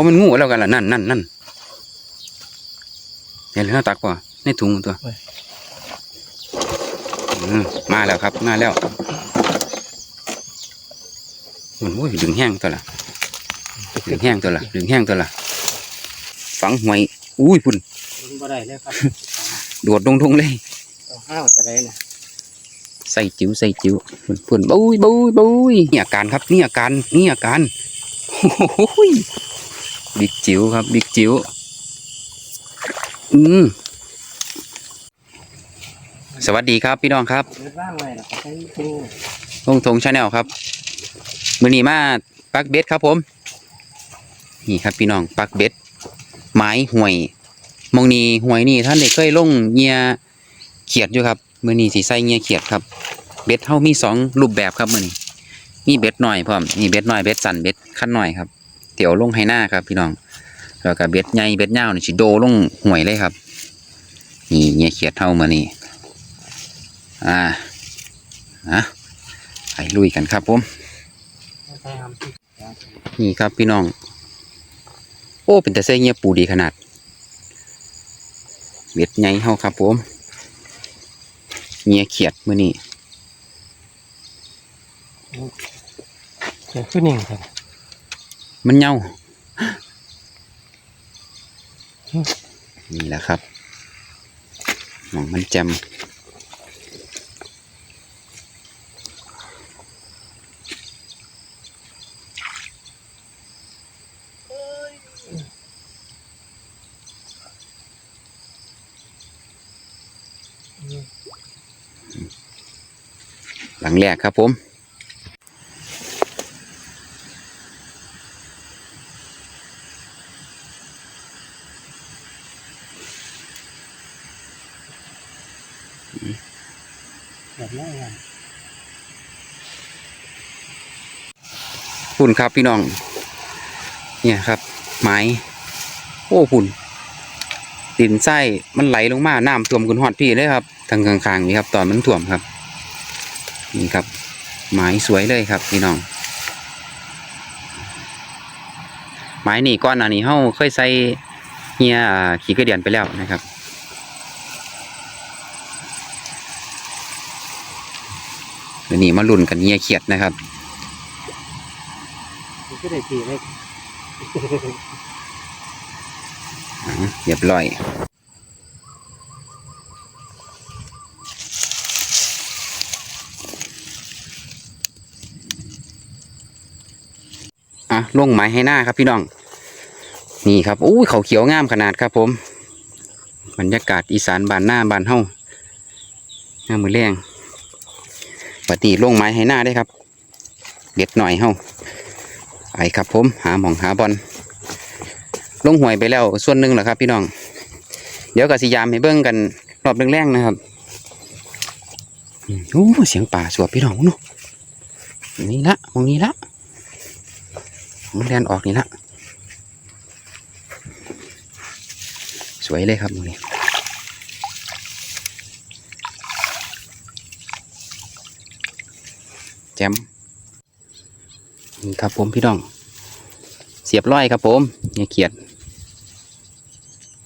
บ่มันงูแล้วกันล่ะนั่นนั่นนั่นเห็นแล้วตักป่ะในถุงตัวอืมมาแล้วครับ มาแล้วมันโอ้ยดึงแห้งตัวละดึงแห้งตัวละดึงแห้งตัวละฝังหวยอุ้ยพุ่นมันบ่ได้เลยครับโดดลงทงเลยเอาห้าวจะได้นะใส่จิ๋วใส่จิ๋วพุ่นพุ่นบุ้ยบุ้ยบุ้ยนี่อาการครับนี่อาการนี่อาการโอ้ย บิ๊กจิ๋วครับบิ๊กจิ๋วอืมสวัสดีครับพี่น้องครับเลืองไว้แล้วก็ใช้ตู้ลงทงชาแนลครับ มือนีมาปักเบ็ดครับผม นี่ครับพี่น้องปักเบ็ดไม้ห่วยมองนีห่วยนี่ท่านได้เคยลงเงียเขียดอยู่ครับ มือนีสีใสเงียเขียดครับเบ็ดเท่ามีสองรูปแบบครับมือนีมีเบ็ดหน่อยพร้อมนี่เบ็ดหน่อยเบ็ดสั่นเบ็ดขั้นหน่อยครับ ตี๋ยวลงให้หน้าครับ พี่น้องแล้วก็เบ็ดใหญ่เบ็ดยาวนี่สิโดลงห่วยเลยครับ นี่เงียเขียดเท่ามานี่อ่าอะไปลุยกันครับผมนี่ครับพี่น้อง โอ้เป็นแต่เส้เงี้ยปูดีขนาด เบ็ดใหญ่เฮาครับผมเงียเขียดมือนี้เกิดขึ้นหนึ่งครับ มันเงานี่แหละครับมองมันแจมหลังแรกครับผม แบบนี้ไง พุ่นครับพี่น้อง เนี่ยครับไม้โอ้พุ่นดินไส้มันไหลลงมาน้ำท่วมกุนหอดพี่เลยครับ ทางข้างๆนี่ครับ ตอนมันท่วมครับนี่ครับไม้สวยเลยครับพี่น้องไม้นี่ก้อนหน้านี้เฮาเคยใส่เฮียขี้กระเดียนไปแล้วนะครับเดี๋ยวนี้มาลุ่นกันเฮียเขียดนะครับ มันก็ได้ตีเลยอ่าเรียบร้อยอะลงไม้ให้หน้าครับพี่น้อง นี่ครับอุ้เขาเขียวงามขนาดครับผม บรรยากาศอีสานบานหน้าบานเฮ้าหน้ามือแรงปฏิลงไม้ให้หน้าได้ครับ เด็ดหน่อยเฮ้า ครับผมหาหมองหาบอลลงหวยไปแล้วส่วนหนึ่งแหละครับ พี่น้อง เดี๋ยวกับสิยามให้เบิ้งกันรอบแรงๆนะครับโอ้เสียงป่าสวบพี่น้องเนาะนี่ละมองนี้ละมันแลนออกนี่ละสวยเลยครับตรงนี้แจม ครับผมพี่น้อง เสียบร้อยครับผมเนี่ยเขียด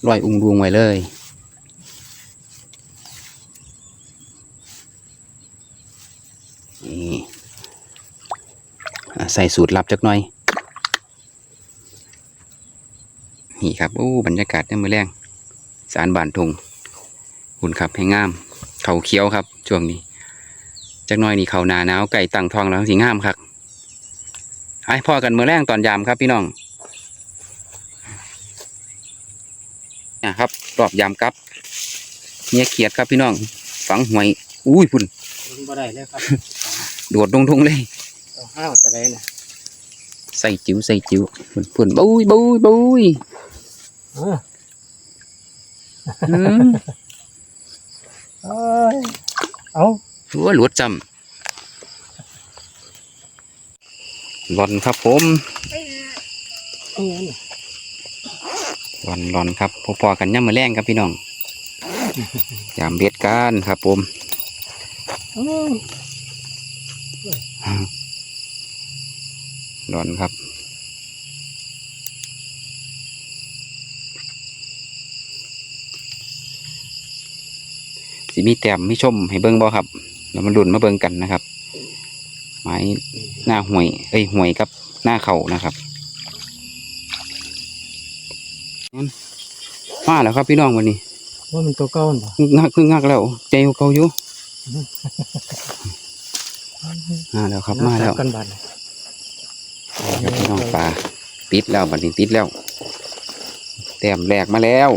ร้อยอุ้งดวงไว้เลยนี่ใส่สูตรลับจักหน่อย นี่ครับโอ้บรรยากาศเนี่ยมือแรงสารบานทงหุ่นขับให้งาม เขาเขียวครับช่วงนี้จักหน่อยนี่เขานาหนาวไก่ตั้งทองแล้วสีงามครับ ไอ้พ่อกันมือแรงตอนยามครับพี่น้องนะครับรอบยามกับเนี่ยเขียดครับพี่น้อง ฝังหวยอุ้ยพุ่นมันบ่ได้เลยครับโดดลงทงเลยเอาห้าวจะได้นะใส่จิ๋วใส่จิ๋วพุ่นพุ่นบุ้ยบุ้ยบุ้ยเอออืมเอ้ยเอาหัวหลวดจำ หลอนครับผมหลอนหลอนครับพอๆกันย่ำมาแรงครับพี่น้องยามเบ็ดกันครับผมหลอนครับสิมีแต้มมีชมให้เบิ้งบ่ครับแล้วมันรุ่นมาเบิ้งกันนะครับ ไม้หน้าห่วยเอ้ยห่วยกับหน้าเข่านะครับมาแล้วครับพี่น้องวันนี้ว่ามันตัวเก้าบ่งักคืองักแล้วใจเก่าอยู่มาแล้วครับมาแล้วกันบัดครับพี่น้องปลาติดแล้วบัดนี้ติดแล้วแต้มแรกมาแล้ว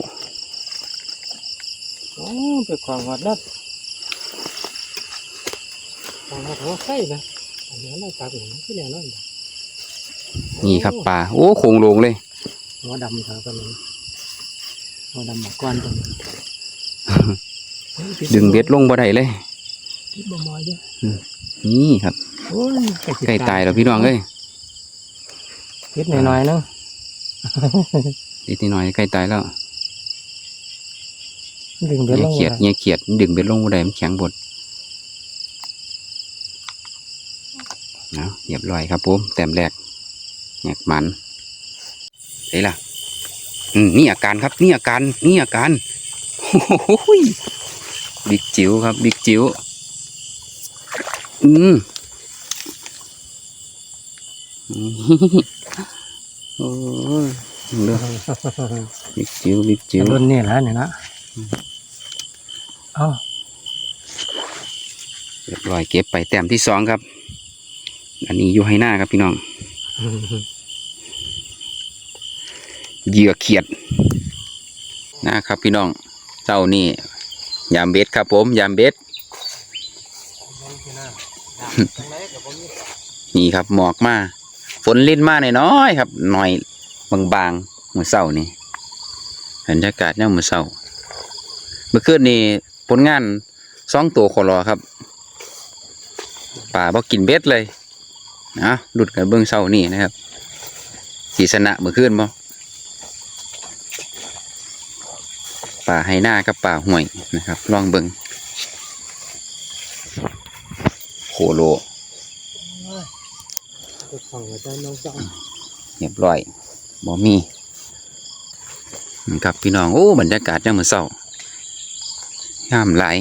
โอ้ไปขวางวัดนัดขวางวัดหัวไข่นะอั นนี้เราตักหนึ่งที่แล้วนั่นบ่นี่ครับปลา โอ้โคงโลงเลยหัวดำทางกันนี้หัวดำหมอกก้อนตรงนี้ดึงเบ็ดลงบ่ได้เลยติดบ่มอยเยอะนี่ครับโอ้ยใกล้ตายแล้วพี่น้องเอ้ยติดหน่อยๆเนาะนิดหน่อยใกล้ตายแล้วดึงเบ็ดเงีลยงเขียดเงียเขียด ดึงเบ็ดลงบ่ได้มันแข็งบด เอาเรียบร้อยครับผมแต้มแรกแหกมันเฮ้ยล่ะอืมนี่อาการครับ นี่อาการ นี่อาการโอ้โหยบิ๊กจิ๋วครับ บิ๊กจิ๋วอืมโอ้ยเด้อบิ๊กจิ๋วบิ๊กจิ๋วรุ่นนี่แหละเนี่ยนะเอ้าเรียบร้อยเก็บไปแต้มที่สองครับ อันนี้อยู่ให้หน้าครับพี่น้องเหยื่อเขียดนะครับพี่น้องเจ้านี่ยามเบ็ดครับผม ยามเบ็ดนี่ครับหมอกมาฝนลิ้นมาหน่อยน้อยๆครับหน่อยบางๆมือเศร้านี่บรรยากาศเนี่ยามมือเศร้าเมื่อคืนนี่ผลงานสองตัวขอรอครับป่าบ่กินเบ็ดเลย นะหลุดกันเบื้องเศร้านี่นะครับสีสนะเมื่อคืนบ่ป่าให้หน้ากับป่าห่วยนะครับ ลองเบิ่งโคโลไปฟังอาจารย์น้องจังเรียบร้อยบ่มีนี่ครับพี่น้อง โอ้ บรรยากาศยังมือนเศร้างามไหลาย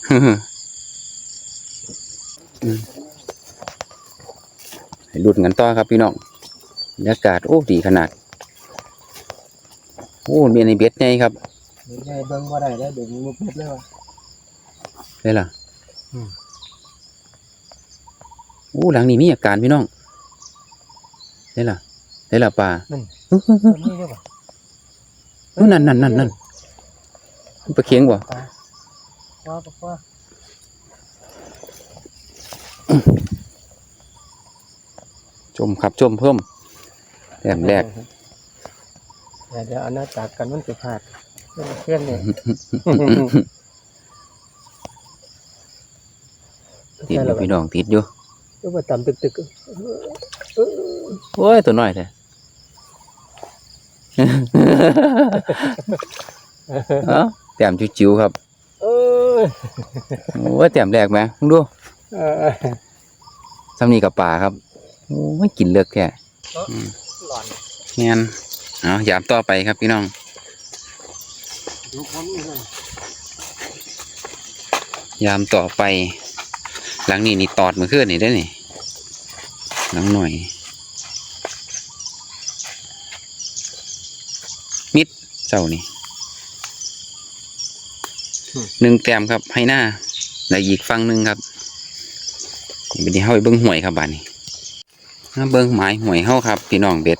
อืมให้หลุดกันต่อครับพี่น้องบรรยากาศโอ้ดีขนาด โอ้เมียในเบ็ดไงครับเดี๋ยวใหญ่เบิ่งบ่ได้แล้วเดี๋ยวมันมุกเม็ดเลยว่ะได้ล่ะอืมโอ้หลังนี้มีอาการพี่น้องได้ล่ะได้ล่ะป่านั่นอื้ออื้ออื้อตัวนี้ได้ป่ะอื้อนั่นนั่นนั่นนั่นมันปลาเค็งบ่ ว้าปะว่าจมครับจมเพิ่มแต้มแรกเดี๋ยวเดี๋ยวเอาหน้าตักกันมันจะพลาดเพื่อนเนี่ยติดอยู่พี่น้องติดอยู่ก็มาต่ำตึกตึกโอ้ยตัวน้อยแท้เอ้าแต้มจิ๋วๆครับเออ โอ้ยแต้มแรกไหมมึงดูเออซ้ำนี่กับป่าครับโอ้ยกินเลือกแค่หลอนงั้นเอายามต่อไปครับพี่น้องดูความนี่เลยยามต่อไป หลังนี้นี่ตอดมือขึ้นนี่ได้นี่หลังหน่อย มิดเจ้านี่ หนึ่งแต้มครับให้หน้าแล้วอีกฟังหนึ่งครับเป็นที่เฮาไปเบิ้งหวยครับบ้านนี้เบิ้งหมายหวยเฮาครับ พี่น้องเบ็ด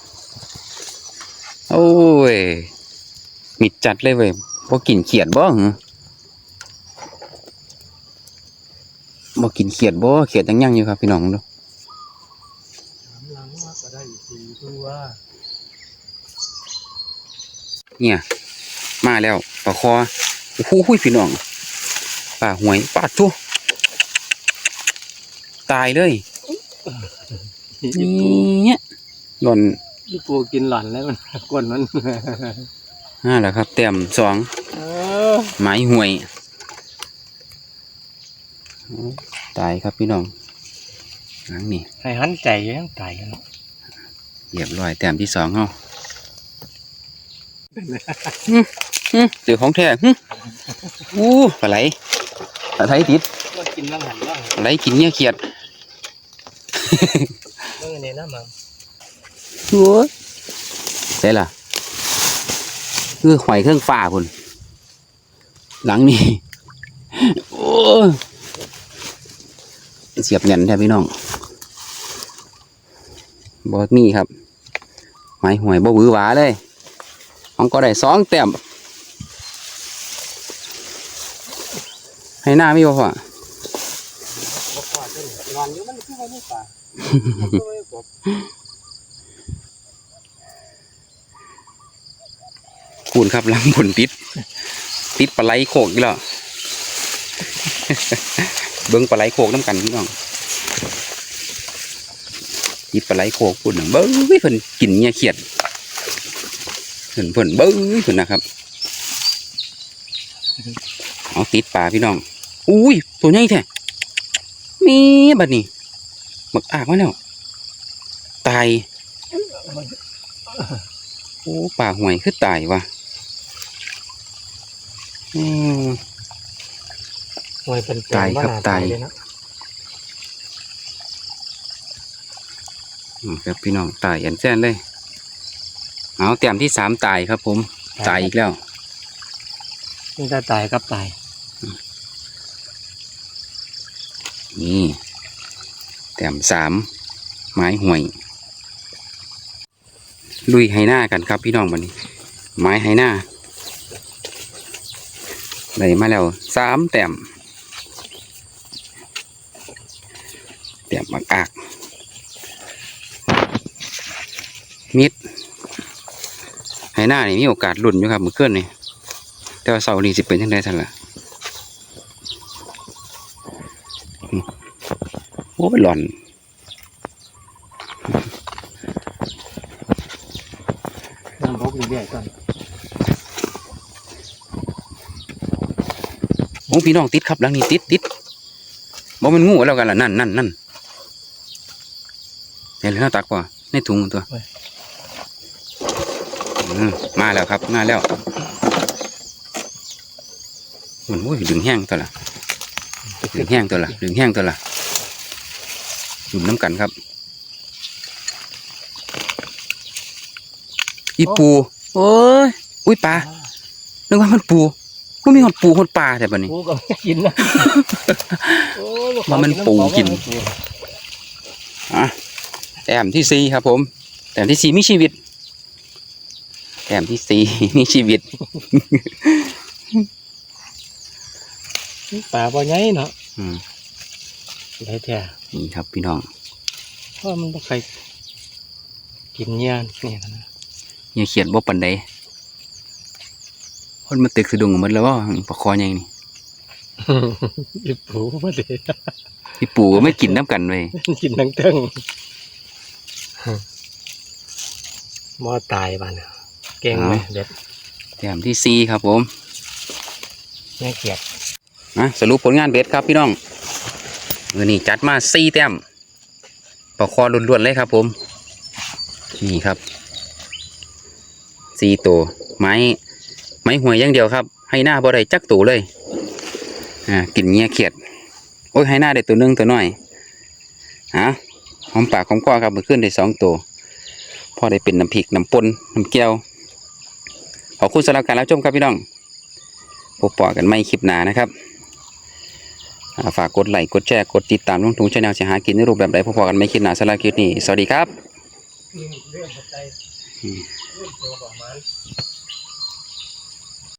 โอ้ย มิดจัดเลยเว้ยพอกินเขียดบ่หรอบ่กินเขียดบ่เขียดยังยังอยู่ครับ พี่น้องดูหลังก็ได้สี่ตัวเนี่ย มาแล้วปลาคอ โอ้โหพี่น้องปลาหวยปลาทุตายเลยเนี่ยหล่นที่ปูกินหลอนแล้วมันกวนมันห้าแหล้วครับแต้มสองไม้หวยตายครับพี่น้องหลังนี่ให้หันใจยังตายกันเนาะเหยียบรอยแต้มที่สองเฮา เจอของแท้หึอู้ปลาไหลปลาไหลติดว่ากินบ้างหันบ้างปลาไหลกินเงี้ยเขียดเมื่อไงนะมังโอ้ยใช่ล่ะคือหอยเครื่องฟ้าพุ่นหลังนี่โอ้ยเสียบเงินแท้พี่น้องบอมีครับไม้หวยบ่บือหวาเลยมันก็ได้สองแต้ม ให้หน้ามีบ่พ่ออนอนอยู่มันคือว่าไม่ป่าคูณครับลังผลติด ติดปลาไหลโขกอีกแล้วเบิ้งปลาไหลโขกน้ำกันพี่น้องติดปลาไหลโขกปุ่นน่ะเบิ้งเพิ่นกินเงี้ยเขียดเพิ่นเพิ่นเบิ้งเพิ่นนะครับ เอาติดปลาพี่น้อง อุ้ย ตัวใหญ่แท้มีบัดนี้บักอากมาแล้ว ตาย โอ้ป่าห่วยคือตายว่ะอืมหวยเป็นตายครับตายเลยนะอืมครับพี่น้องตายอันแซนเลย เอาเตรียมที่สามตายครับผม ตายอีกแล้ว นี่ถ้าตายครับตาย นี่เตรียมสามไม้ห่วย ลุยไฮหน้ากันครับพี่น้องวันนี้ ไม้ไฮหน้าได้มาแล้วสามแต้มแต้มอักอักมิดไฮหน้านี่มีโอกาสหลุ่นอยู่ครับมือเกินนี่แต่ว่าเสาร์นี้สิเป็นยังไงท่านล่ะอืม โอ้ยหล่อนน้ำบกเรื่อยๆก่อนโอ้พี่น้องติดครับหลังนี้ติดติดบ่มันงูแล้วกันล่ะนั่นนั่นนั่นเห็นแล้วตักว่าในถุงตัวอืมมาแล้วครับมาแล้วมันโอ้ยดึงแห้งตัวละ ดึงแห้งตัวละดึงแห้งตัวละดุมน้ำกันครับ อีปู โอ้ย อุ้ยปลา นึกว่ามันปูก็มีหดปูหดปลาแต่บัดนี้ปูก็ไม่กินนะโอ้ยว่ามันปูกิน อะแต้มที่สี่ครับ ผมแต้มที่สี่มีชีวิตแต้มที่สี่มีชีวิต ป่าบ่ใหญ่เนาะอืมได้แท้นี่ครับพี่น้องเพราะมันบ่ใครกินเงี้ยนี่นะอย่าเขียนบ่ปันใดคนมาตึกสะดุ้งหมดแล้วว่าปลาคอใหญ่นี่อีปูมาเด้พี่ปู่ก็ไม่กินน้ำกันเลยกินทั้งเติ้งหมอตายบ้านน่ะเก่งไหมเด็ดแต้มที่สี่ครับผมแม่เกียด นะสรุปผลงานเบ็ดครับพี่น้องมือนี้จัดมาสี่แต้มปลาคอล้วนๆเลยครับ ผม นี่ครับสี่ตัวไม้ไม้หวยอย่างเดียวครับ ให้หน้าบ่ได้จักตัวเลยอ่ากินเงี้ยเขียด โอ้ยให้หน้าได้ตัวหนึงตัวน้อยฮะหอมปากหอมคอครับมันขึ้นได้สองตัวพอได้เป็นน้ำพริกน้ำปนน้ำเกี๊ยวขอบคุณสำหรับการรับชมครับพี่น้องพบปะกันไม่คลิปหนานะครับ ฝากกดไลค์กดแชร์กดติดตามลุงทุงชาแนลจะหากินในรูปแบบใดพอๆกันไม่คิดหนาสลาคลิปนี้ สวัสดีครับ